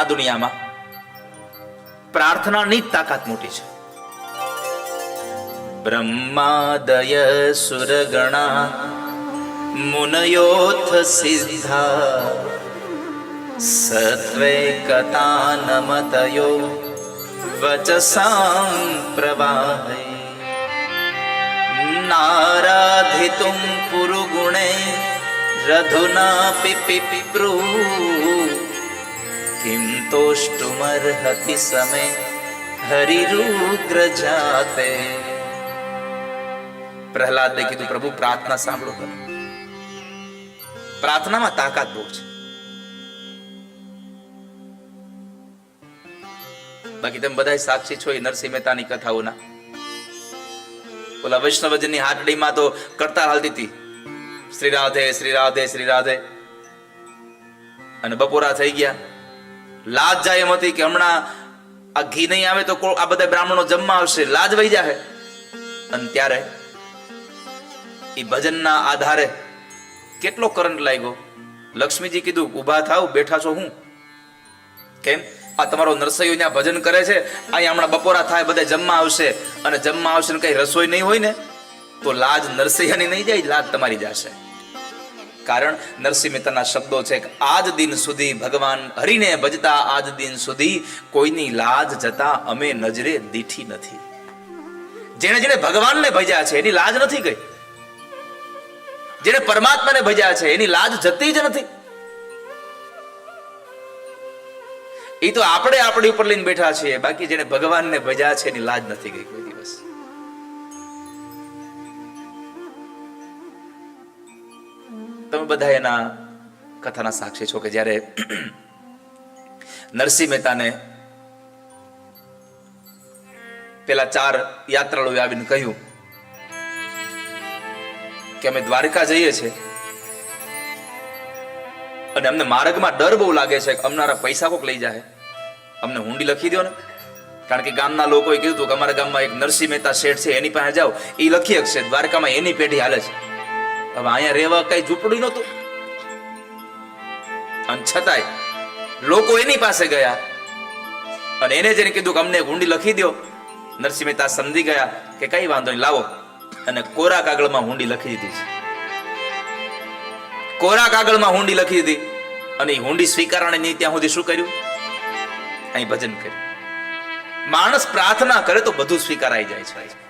આ દુનિયામાં પ્રાર્થનાની તાકાત મોટી છે. બ્રહ્માદય સુરગણા મુનયોથ સિદ્ધા સત્વે કતાનમતયો વચસાં પ્રવાહે. નારાધિતું પુરુગુણે રધુના પિપિપ્રુ કિમ તોષ્ટુમર્હતિ સમે હરિરુદ્ર જાતે પ્રહલાદે કીધું પ્રભુ પ્રાર્થના સાંભળો કરો પ્રાર્થનામાં તાકાત બહુ છે બાકી તમે બધા સાક્ષી છો એ નરસિંહ મહેતાની કથાઓના ઓલા વૈષ્ણવજનની હાટડીમાં તો કરતા હાલતી હતી શ્રી રાધે શ્રી રાધે શ્રી રાધે અને બપોરા થઈ ગયા લાજ જાય એમ હતી કે હમણાં આ ઘી નહીં આવે તો આ બધા બ્રાહ્મણો જમવા આવશે. લાજ વહી જાય અને ત્યારે એ ભજનના આધારે કેટલો કરંટ લાગ્યો? લક્ષ્મીજી કીધું, ઊભા થાવ, બેઠા છો હું. કેમ? આ તમારો નરસૈયો ત્યાં ભજન કરે છે અહીંયા હમણાં બપોરા થાય, બધા જમવા આવશે. અને જમવા આવશે ને કઈ રસોઈ નહીં હોય ને, તો લાજ નરસૈયાની નહીં જાય, લાજ તમારી જશે. કારણ નરસિંહ મહેતાના શબ્દો છે કે આજ દિન સુધી ભગવાન હરિને ભજતા આજ દિન સુધી કોઈની લાજ જતા અમે નજરે દીઠી નથી. જેણે જેણે ભગવાનને ભજ્યા છે, એની લાજ નથી ગઈ. જેણે પરમાત્માને ભજ્યા છે, એની લાજ જતી જ નથી. એ તો આપણે આપણી ઉપર લઈને બેઠા છીએ, બાકી જેને ભગવાનને ભજ્યા છે, એની લાજ નથી ગઈ કોઈ. તમે બધા એના કથાના સાક્ષી છો કે જ્યારે નરસિંહ મહેતાને પેલા ચાર યાત્રાળુએ આવીને કહ્યું કે અમે દ્વારકા જઈએ છીએ અને અમને માર્ગમાં ડર બહુ લાગે છે કે અમનારા પૈસા કોક લઈ જાય અમને હુંડી લખી દો ને. કારણ કે ગામના લોકોએ કીધું કે અમારા ગામમાં એક નરસિંહ મહેતા શેઠ છે, એની પાસે જાઓ. એ લખી શકશે. દ્વારકામાં એની પેઢી હાલે છે. હવે અહીંયા રહેવા કઈ ઝૂંપડી નહોતું. અને છતાંય લોકો એની પાસે ગયા. અને એને જેને કીધું કે અમને હુંડી લખી દો નરસિંહ મહેતા સમજી ગયા કે કઈ વાંધો નહીં, લાવો. અને કોરા કાગળમાં હુંડી લખી દીધી છે. કોરા કાગળમાં હુંડી લખી દીધી. અને હુંડી સ્વીકારણે નહીં ત્યાં સુધી શું કર્યું? અહીં ભજન કર્યું. માણસ પ્રાર્થના કરે તો બધું સ્વીકારાઈ જાય છે.